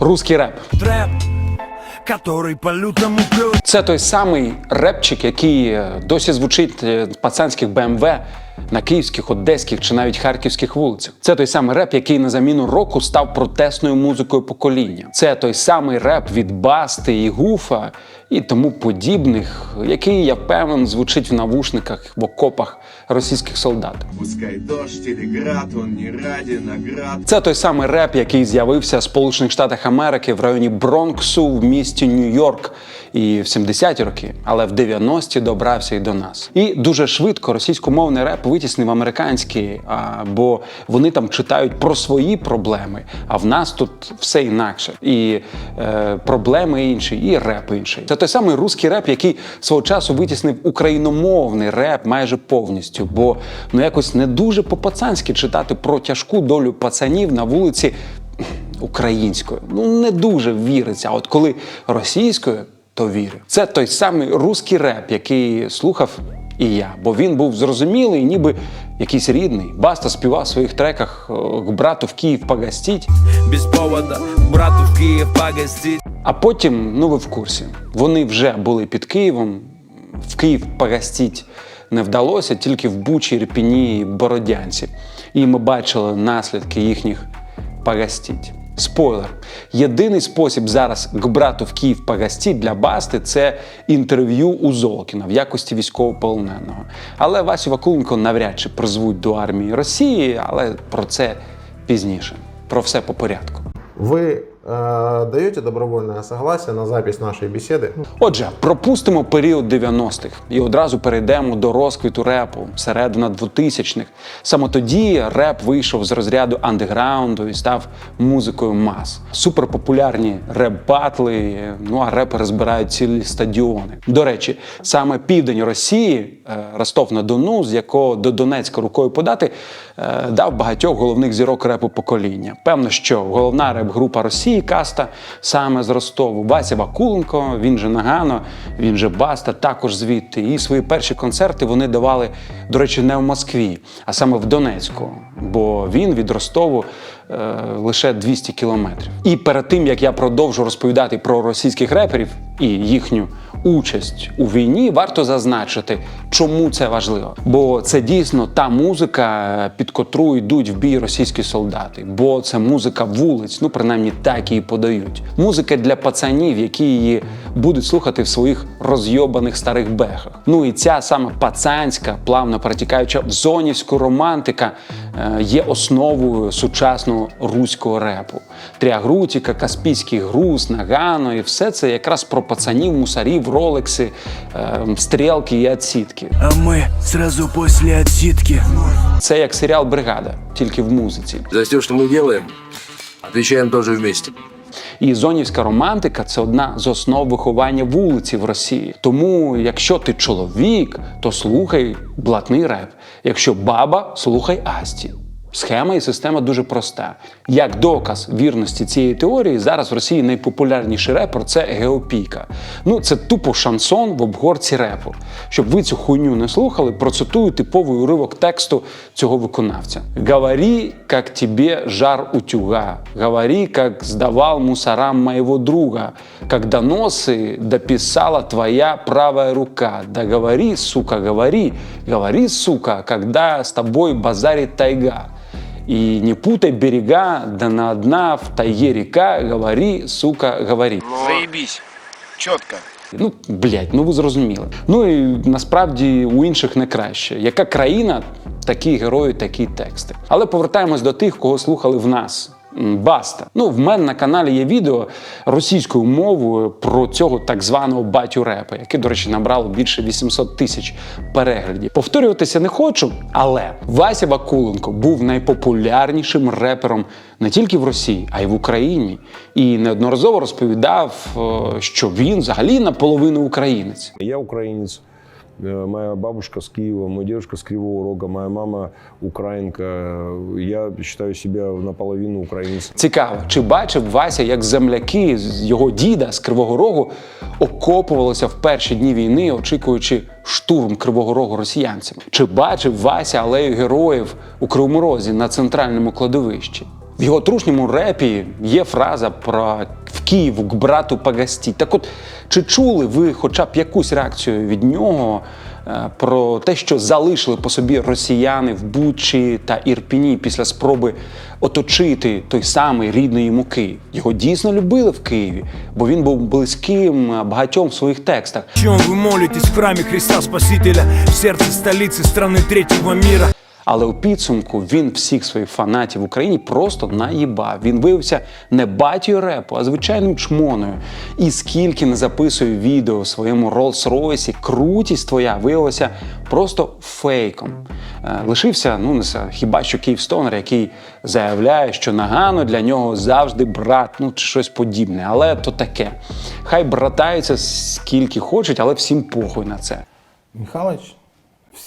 Руський реп. Трэп, который по лютому пёс Це той самий репчик, який е, досі звучить е, в пацанських БМВ на київських, одеських чи навіть харківських вулицях. Це той самий реп, який на заміну року став протестною музикою покоління. Це той самий реп від Басти і Гуфа і тому подібних, який я впевнений звучить в навушниках в окопах російських солдат. Пускай дождь или град, он не ради наград. Це той самий реп, який з'явився в Сполучених Штатах Америки в районі Бронксу в місті Нью-Йорк і в 70-ті роки, але в 90-ті добрався і до нас. І дуже швидко російськомовний реп витіснив американський, а, бо вони там читають про свої проблеми, а в нас тут все інакше. І е, проблеми інші, і реп інший. Це той самий русський реп, який свого часу витіснив україномовний реп майже повністю, бо ну якось не дуже по-пацанськи читати про тяжку долю пацанів на вулиці українською. Ну не дуже віриться. А от коли російською, то вірю. Це той самий русський реп, який слухав і я, бо він був зрозумілий, ніби якийсь рідний. Баста співав в своїх треках е, к брату в Київ погостіть. без повода Брату в Киев погостить А потім, ну ви в курсі, вони вже були під Києвом. В Київ погостіть не вдалося, тільки в Бучі, Ірпіні і Бородянці. І ми бачили наслідки їхніх погостіть. Спойлер: єдиний спосіб зараз к брату в Київ погостіть для Басти це інтерв'ю у Золкіна в якості військовополоненого. Але Васю Вакуленко навряд чи призвуть до армії Росії, але про це пізніше. Про все по порядку. Вы э, даете добровольное согласие на запись нашей беседы? Отже, пропустимо період 90-х і одразу перейдемо до розквіту репу середина 2000-х. Саме тоді реп вийшов з розряду андеграунду і став музикою мас. Суперпопулярні реп-батли, ну а репери збирають цілі стадіони. До речі, саме південь Росії, е, Ростов на Дону, з якого до Донецька рукою подати, е, дав багатьох головних зірок репу покоління. Певно, що головна реп-група Росії Каста саме з Ростову. Вася Вакуленко, він же Нагано, він же Баста, також звідти. І свої перші концерти вони давали, до речі, не в Москві, а саме в Донецьку, бо він від Ростову лише 200 кілометрів. І перед тим як я продовжу розповідати про російських реперів і їхню участь у війні, варто зазначити, чому це важливо. Бо це дійсно та музика, під котру йдуть в бій російські солдати. Бо це музика вулиць, ну принаймні так її подають. Музика для пацанів, які її будуть слухати в своїх розйобаних старих бехах. Ну і ця саме пацанська, плавно перетікаюча в зонівську романтика е, є основою сучасного руського репу. Тріагрутіка, Каспійський груз, Нагано, і все це якраз про пацанів, мусарів, ролекси, е, стрілки і отсітки. А мы сразу после отсидки Це як серіал Бригада, тільки в музиці. За все, что мы делаем, отвечаем тоже вместе. І зонівська романтика це одна з основ виховання вулиці в Росії. Тому, якщо ти чоловік, то слухай блатний реп. Якщо баба, слухай Асті. Схема і система дуже проста. Як доказ вірності цієї теорії, зараз в Росії найпопулярніший репер це Геопіка. Ну, це тупо шансон в обгорці репу. Щоб ви цю хуйню не слухали, процитую типовий уривок тексту цього виконавця. Говори, как тебе жар утюга. Говори, как сдавал мусорам моего друга. Как доносы дописала твоя правая рука. Да говори, сука, говори. Говори, сука, когда с тобой базарит тайга. И не путай берега, да на одна в тайге река, говори, сука, говори. Заебись. Четко. Ну, блядь, ну ви зрозуміли. Ну і насправді у інших не краще. Яка країна, такі герої, такі тексти. Але повертаємось до тих, кого слухали в нас. Баста. Ну, в мене на каналі є відео російською мовою про цього так званого батю репа, яке, до речі, набрало більше 800 тисяч переглядів. Повторюватися не хочу, але Вася Вакуленко був найпопулярнішим репером не тільки в Росії, а й в Україні. І неодноразово розповідав, е, що він взагалі наполовину українець. Я украинец. Э, Моя бабушка с Киева, мой дедушка с Кривого Рога, моя мама украинка. Я считаю себя наполовину украинцем. Цікаво, чи бачив Вася, як земляки його діда з Кривого Рогу окопувалися в перші дні війни, очікуючи штурм Кривого Рогу росіянцями? Чи бачив Вася алею героїв у Кривому Розі на центральному кладовищі? В його трушньому репі є фраза про в Київ к брату погасті. Так от, чи чули ви хоча б якусь реакцію від нього е, про те, що залишили по собі росіяни в Бучі та Ірпіні після спроби оточити той самий рідний йому Київ? Його дійсно любили в Києві, бо він був близьким е, багатьом в своїх текстах. Чем вы молитесь в храме Христа Спасителя В сердце столицы страны третьего мира Але у підсумку він всіх своїх фанатів в Україні просто наїбав. Він виявився не батькою репу, а звичайним чмоною. І скільки не записує відео в своєму Rolls-Royce, крутість твоя виявилася просто фейком. Е, Лишився, ну не хіба що Київстонер, який заявляє, що Нагано для нього завжди брат, ну чи щось подібне. Але то таке. Хай братаються скільки хочуть, але всім похуй на це. Михалыч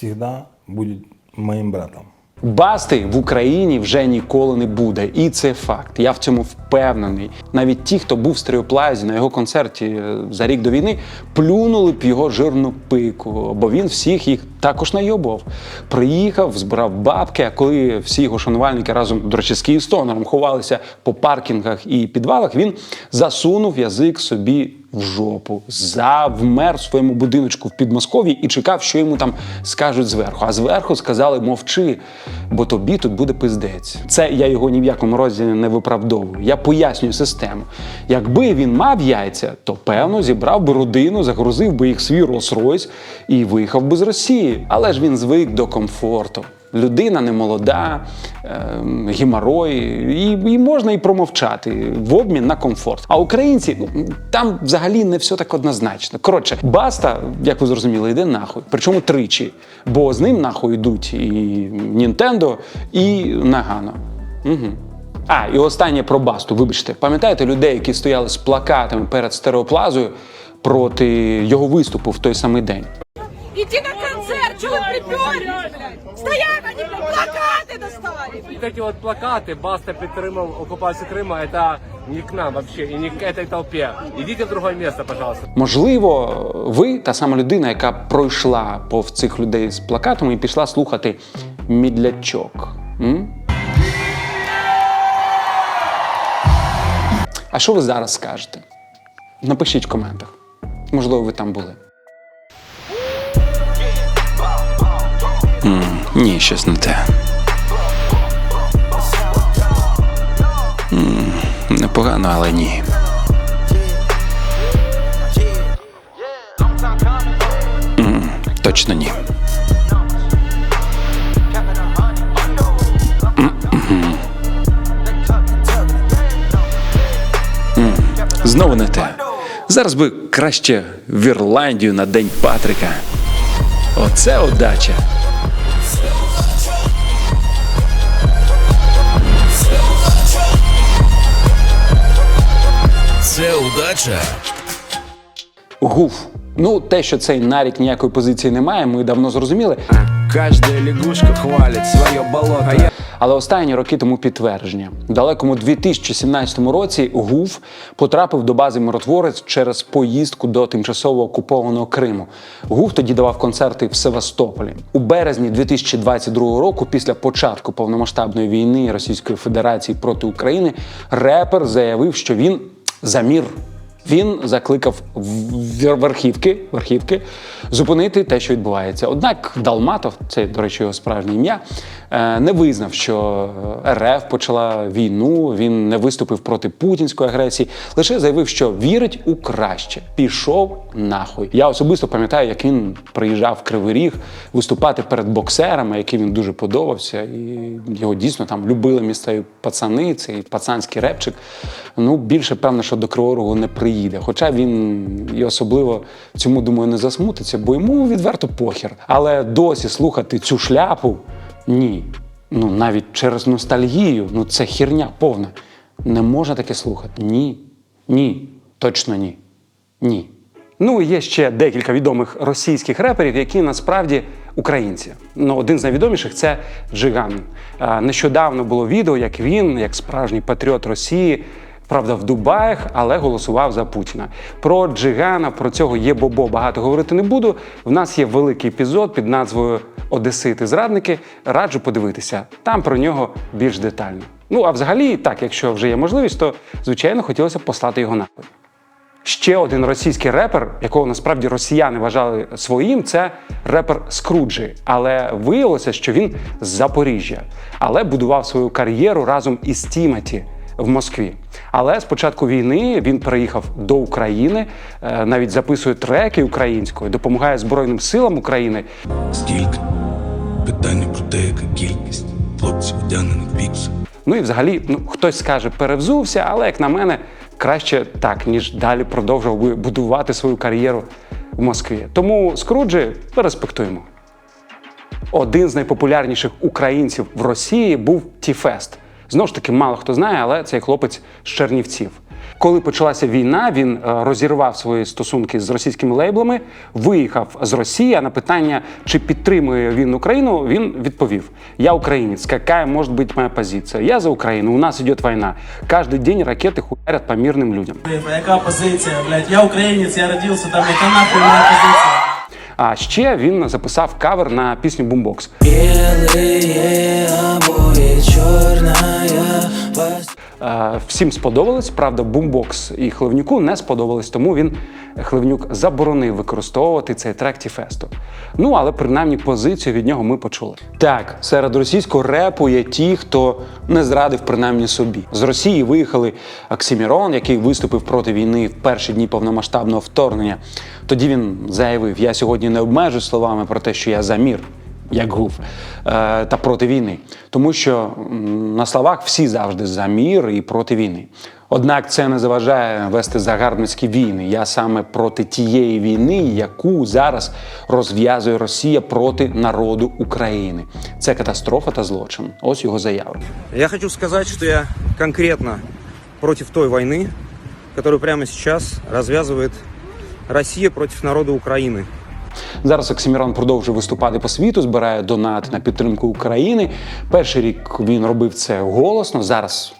всегда будет моим братом. Басти в Україні вже ніколи не буде, і це факт. Я в цьому впевнений. Навіть ті, хто був в стереоплазі на його концерті е, за рік до війни, плюнули б його жирну пику, бо він всіх їх також найобував. Приїхав, збирав бабки. А коли всі його шанувальники разом, до речі, з Київстонером ховалися по паркінгах і підвалах, він засунув язик собі в жопу, завмер в своєму будиночку в Підмосков'ї і чекав, що йому там скажуть зверху. А зверху сказали мовчи, бо тобі тут буде пиздець. Це я його ні в якому разі не виправдовую. Я пояснюю систему. Якби він мав яйця, то певно зібрав би родину, загрузив би їх свій Rolls-Royce і виїхав би з Росії. Але ж він звик до комфорту. Людина не молода, ем, геморой, і, і можна і промовчати в обмін на комфорт. А українці ну там взагалі не все так однозначно. Коротше, баста, як ви зрозуміли, йде нахуй. Причому тричі. Бо з ним нахуй йдуть і Нінтендо, і Нагано. Угу. А, і останнє про басту. Вибачте, пам'ятаєте людей, які стояли з плакатами перед стереоплазою проти його виступу в той самий день? Иди на концерт, чего вы приперлись, блядь? Стоят они, блядь, плакаты достали, блядь. Вот эти вот плакаты «Баста підтримав оккупацию Крыма» — это не к нам вообще и не к этой толпе. Идите в другое место, пожалуйста. Можливо, ви та сама людина, яка пройшла повз цих людей з плакатами і пішла слухати мідлячок. М? А що ви зараз скажете? Напишіть в коментах. Можливо, ви там були. Ні, щось не те. Непогано, але ні. Точно ні. Знову не те. Зараз би краще в Ірландію на День Патрика. Оце удача. Це удача Гуф. Ну, те, що цей нарік ніякої позиції не має, ми давно зрозуміли. Каждая лягушка хвалит свое болото А я Але останні роки тому підтвердження. В далекому 2017 році ГУФ потрапив до бази миротворець через поїздку до тимчасово окупованого Криму. ГУФ тоді давав концерти в Севастополі. У березні 2022 року, після початку повномасштабної війни Російської Федерації проти України, репер заявив, що він за мір. Він закликав верхівки, верхівки зупинити те, що відбувається. Однак Далматов, це, до речі, його справжнє ім'я, е, не визнав, що РФ почала війну. Він не виступив проти путінської агресії, лише заявив, що вірить у краще. Пішов нахуй. Я особисто пам'ятаю, як він приїжджав в Кривий Ріг виступати перед боксерами, яким він дуже подобався, і його дійсно там любили місцеві пацани. Цей пацанський репчик. Ну більше певно, що до Кривого не приїде. Хоча він і особливо цьому думаю не засмутиться, бо йому відверто похір. Але досі слухати цю шляпу ні. Ну навіть через ностальгію, ну це херня повна. Не можна таке слухати. Ні. Ні. Точно ні. Ні. Ну, і є ще декілька відомих російських реперів, які насправді українці. Ну, один з найвідоміших це Джиган. Нещодавно було відео, як він, як справжній патріот Росії, правда, в Дубаях, але голосував за Путіна. Про Джигана, про цього є бобо багато говорити не буду. В нас є великий епізод під назвою Одесити зрадники. Раджу подивитися. Там про нього більш детально. Ну а взагалі, так, якщо вже є можливість, то звичайно хотілося б послати його нахуй. Ще один російський репер, якого насправді росіяни вважали своїм, це репер Скруджі. Але виявилося, що він з Запоріжжя, але будував свою кар'єру разом із Тімоті в Москві. Але з початку війни він переїхав до України, е, навіть записує треки українською, допомагає Збройним силам України. Скільки? Питання про те, яка кількість хлопців вдягнених біксах. Ну і взагалі, ну хтось скаже, перевзувся, але як на мене, краще так, ніж далі продовжував би будувати свою кар'єру в Москві. Тому Скруджі респектуємо. Один з найпопулярніших українців в Росії був Тіфест. Знову ж таки, мало хто знає, але цей хлопець з Чернівців. Коли почалася війна, він е, розірвав свої стосунки з російськими лейблами, виїхав з Росії. А на питання, чи підтримує він Україну, він відповів: Я українець, яка може бути моя позиція? Я за Україну, у нас йде війна. Кожен день ракети хуярять по мирним людям. Яка позиція, блядь? Я українець, я родився там, яка нахуй моя позиція? А ще він записав кавер на пісню Бумбокс. Е, Всім сподобалось, правда, бумбокс і Хливнюку не сподобалось, тому він Хливнюк заборонив використовувати цей трек Тіфесту. Ну але принаймні позицію від нього ми почули. Так, серед російського репу є ті, хто не зрадив принаймні собі. З Росії виїхали Оксімірон, який виступив проти війни в перші дні повномасштабного вторгнення. Тоді він заявив: Я сьогодні не обмежу словами про те, що я за мір як гув, е, та проти війни. Тому що м, на словах всі завжди за мір і проти війни. Однак це не заважає вести загарбницькі війни. Я саме проти тієї війни, яку зараз розв'язує Росія проти народу України. Це катастрофа та злочин. Ось його заяви. Я хочу сказать, что я конкретно против той войны, которую прямо сейчас развязывает Россия против народа Украины. Зараз Оксімірон продовжує виступати по світу, збирає донати на підтримку України. Перший рік він робив це голосно, зараз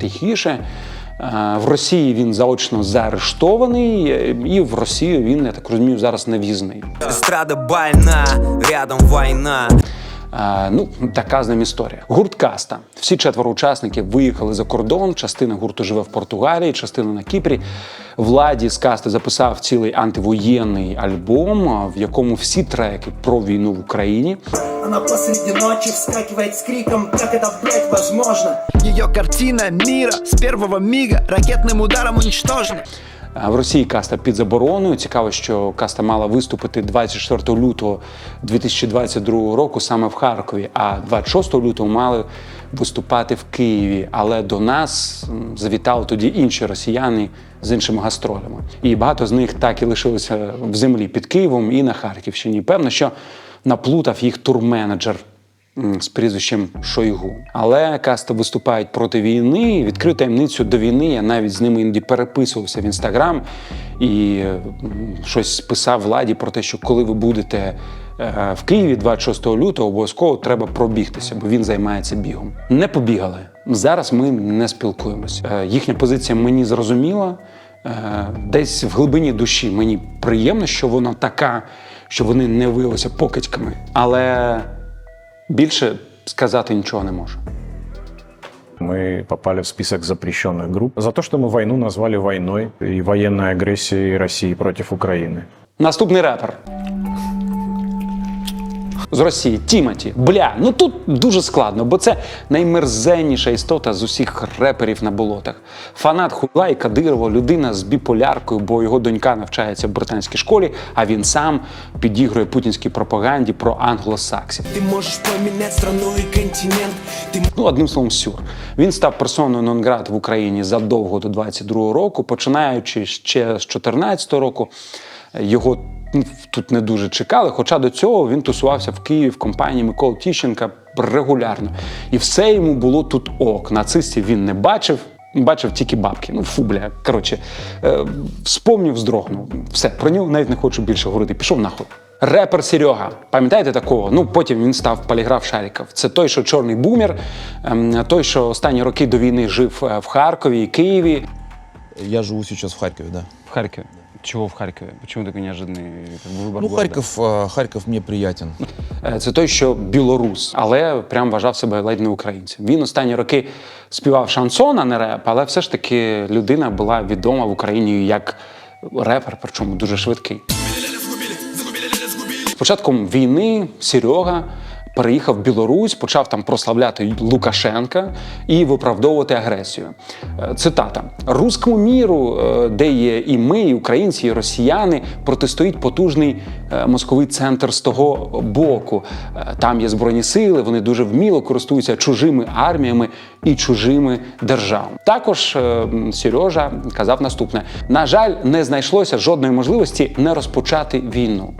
тихіше. Е, В Росії він заочно заарештований, е, і в Росію він, я так розумію, зараз не в'їзний. Страда больна, рядом війна. Ну, така з ним історія. Гурт Каста. Всі четверо учасників виїхали за кордон. Частина гурту живе в Португалії, частина на Кіпрі. Владі з Касти записав цілий антивоєнний альбом, в якому всі треки про війну в Україні. Она посреди ночи вскакивает с криком, как это, блядь, возможно? Ее картина мира с первого мига ракетным ударом уничтожена. В Росії каста під забороною. Цікаво, що каста мала виступити 24 лютого 2022 року саме в Харкові, а 26 лютого мали виступати в Києві. Але до нас завітали тоді інші росіяни з іншими гастролями. І багато з них так і лишилися в землі під Києвом і на Харківщині. Певно, що наплутав їх турменеджер з прізвищем Шойгу. Але каста виступають проти війни. Відкрив таємницю до війни. Я навіть з ними іноді переписувався в інстаграм і щось писав владі про те, що коли ви будете. е, В Києві 26 лютого обов'язково треба пробігтися, бо він займається бігом. Не побігали. Зараз ми не спілкуємось. Е, Їхня позиція мені зрозуміла. Е, Десь в глибині душі мені приємно, що вона така, що вони не виявилися покидьками. Але більше сказати нічого не можу. Мы попали в список запрещенных групп за то, что мы войну назвали войной и военной агрессией России против Украины. Наступний репер. З Росії Тімоті. Бля, ну тут дуже складно, бо це наймерзенніша істота з усіх реперів на болотах. Фанат Хула і Кадирова, людина з біполяркою, бо його донька навчається в британській школі, а він сам підігрує путінській пропаганді про англосаксів. Ты можешь поменять страну и континент. Ты Ну, одним словом, сюр. Він став персоною нон-грат в Україні задовго до 22-го року, починаючи ще з 14-го року. Його ну, тут не дуже чекали. Хоча до цього він тусувався в Києві в компанії Миколи Тіщенка регулярно. І все йому було тут ок. Нацистів він не бачив. Бачив тільки бабки. Ну, фу, бля. Коротше, е, вспомнив, вздрогнув. Все, про нього навіть не хочу більше говорити. Пішов нахуй. Репер Серега, пам'ятаєте такого? Ну потім він став поліграф Шаріков. Це той, що чорний бумер, ем, той, що останні роки до війни жив е, в Харкові і Києві. Я живу сейчас в Харькове, да. В Харкові. Чего в Харькове? Почему такой неожиданный как бы, выбор Ну, города? Харьков, а, Харьков мне приятен. Е, Це той, що білорус, але прям вважав себе ледь не українцем. Він останні роки співав шансон, а не реп, але все ж таки людина була відома в Україні як репер, причому дуже швидкий. З початком війни Серега переїхав в Білорусь, почав там прославляти Лукашенка і виправдовувати агресію. Е, Цитата: Руському міру, е, де є і ми, і українці, і росіяни, протистоїть потужний е, мозковий центр з того боку. Там є збройні сили, вони дуже вміло користуються чужими арміями і чужими державами. Також Сережа казав наступне: на жаль, не знайшлося жодної можливості не розпочати війну.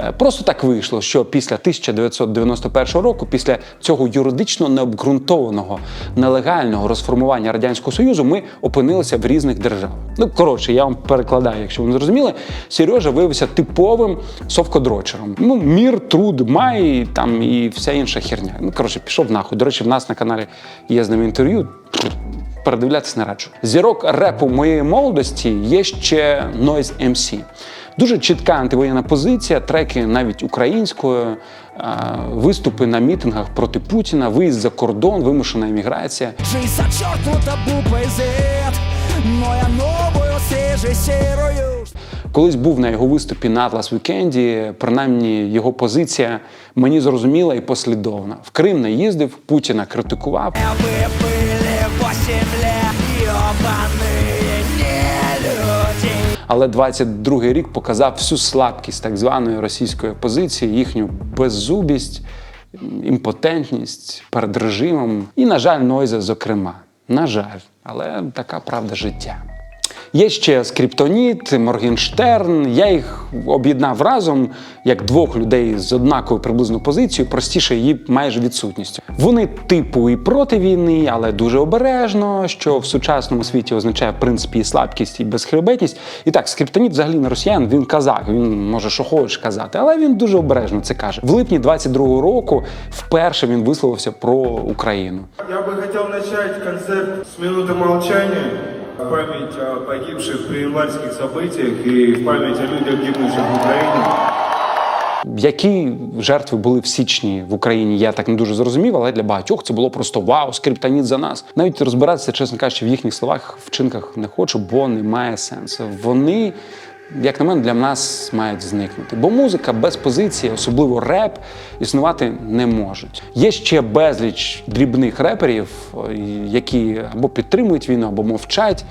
Е, Просто так вийшло, що після 1991 року, після цього юридично необґрунтованого нелегального розформування радянського союзу, ми опинилися в різних державах. Ну коротше, я вам перекладаю, якщо ви не зрозуміли. Сережа виявився типовим совкодрочером. Ну, мір, труд, май там і вся інша херня. Ну коротше, пішов нахуй. До речі, в нас на каналі є з ним інтерв'ю. Передивлятись не раджу. Зірок репу моєї молодості є ще Noise MC. Дуже чітка антивоєнна позиція, треки навіть українською, виступи на мітингах проти Путіна, виїзд за кордон, вимушена еміграція. Колись був на його виступі на Атлас Вікенді. Принаймні його позиція мені зрозуміла і послідовна. В Крим не їздив, Путіна критикував. Але 22-й рік показав всю слабкість так званої російської опозиції, їхню беззубість, імпотентність перед режимом. І, на жаль, Нойза, зокрема. На жаль, але така правда життя. Є ще Скриптоніт, Моргенштерн. Я їх об'єднав разом як двох людей з однаковою приблизно позицією, простіше її майже відсутністю. Вони типу і проти війни, але дуже обережно, що в сучасному світі означає в принципі і слабкість, і безхребетність. І так, Скриптоніт взагалі не росіян, він казак, він може що хочеш казати, але він дуже обережно це каже. В липні 22-го року вперше він висловився про Україну. Я бы хотел начать концерт с минуты молчания в память о погибших при январских событиях и в память о людях, гибнущих в Украине. Які жертви були в січні в Україні, я так не дуже зрозумів, але для багатьох це було просто вау, скриптоніт за нас. Навіть розбиратися, чесно кажучи, в їхніх словах, вчинках не хочу, бо немає сенсу. Вони, як на мене, для нас мають зникнути. Бо музика без позиції, особливо реп, існувати не можуть. Є ще безліч дрібних реперів, які або підтримують війну, або мовчать.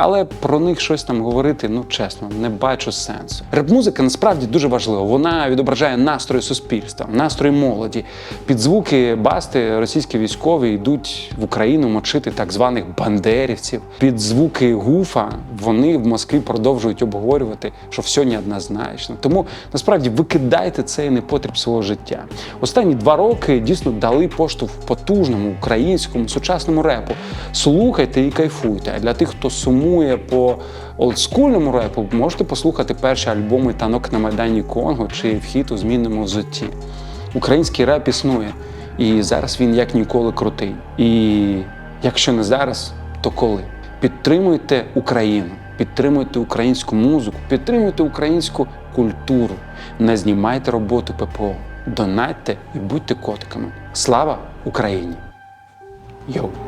Але про них щось там говорити, ну чесно, не бачу сенсу. Реп-музика насправді дуже важлива. Вона відображає настрої суспільства, настрої молоді. Під звуки басти російські військові йдуть в Україну мочити так званих бандерівців. Під звуки гуфа вони в Москві продовжують обговорювати, що все неоднозначно. Тому насправді викидайте цей непотріб свого життя. Останні два роки дійсно дали поштовх потужному українському сучасному репу. Слухайте і кайфуйте. А для тих, хто сумує по олдскульному репу, можете послухати перші альбоми танок на Майдані Конго чи вхід у змінному взутті. Український реп існує, і зараз він як ніколи крутий. І якщо не зараз, то коли? Підтримуйте Україну, підтримуйте українську музику, підтримуйте українську культуру, не знімайте роботу ППО, донатьте і будьте котиками. Слава Україні! Йоу!